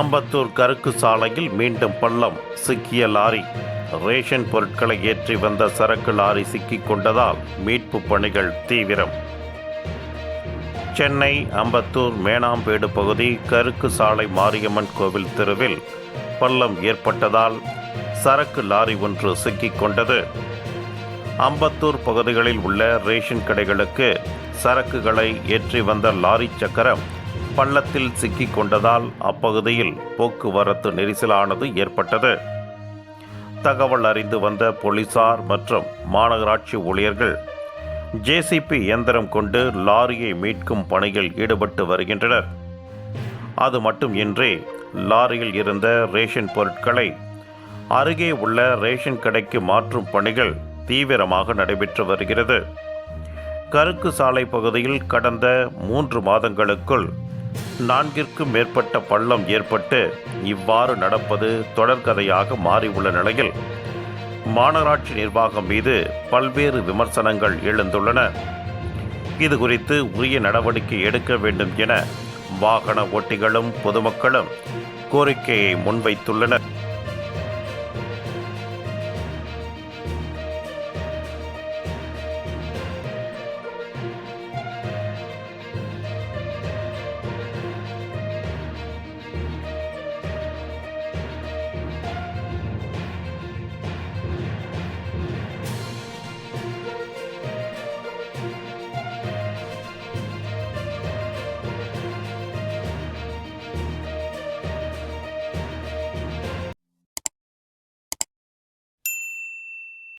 அம்பத்தூர் கருக்கு சாலையில் மீண்டும் பள்ளம் சிக்கிய லாரி. ரேஷன் பொருட்களை ஏற்றி வந்த சரக்கு லாரி சிக்கிக் கொண்டதால் மீட்பு பணிகள் தீவிரம். சென்னை அம்பத்தூர் மேனாம்பேடு பகுதி கருக்கு சாலை மாரியம்மன் கோவில் தெருவில் பள்ளம் ஏற்பட்டதால் சரக்கு லாரி ஒன்று சிக்கிக் கொண்டது. அம்பத்தூர் பகுதிகளில் உள்ள ரேஷன் கடைகளுக்கு சரக்குகளை ஏற்றி வந்த லாரி சக்கரம் பள்ளத்தில் சிக்கிக் கொண்டதால் அப்பகுதியில் போக்குவரத்து நெரிசலானது ஏற்பட்டது. தகவல் அறிந்து வந்த போலீசார் மற்றும் மாநகராட்சி ஊழியர்கள் ஜேசிபி இயந்திரம் கொண்டு லாரியை மீட்கும் பணியில் ஈடுபட்டு வருகின்றனர். அது மட்டுமின்றி லாரியில் இருந்த ரேஷன் பொருட்களை அருகே உள்ள ரேஷன் கடைக்கு மாற்றும் பணிகள் தீவிரமாக நடைபெற்று வருகிறது. கருக்கு சாலை பகுதியில் கடந்த மூன்று மாதங்களுக்குள் நான்கிற்கும் மேற்பட்ட பள்ளம் ஏற்பட்டு இவ்வாறு நடப்பது தொடர்கதையாக மாறியுள்ள நிலையில் மாநகராட்சி நிர்வாகம் மீது பல்வேறு விமர்சனங்கள் எழுந்துள்ளன. இது குறித்து உரிய நடவடிக்கை எடுக்க வேண்டும் என வாகன ஓட்டிகளும் பொதுமக்களும் கோரிக்கையை முன்வைத்துள்ளனர்.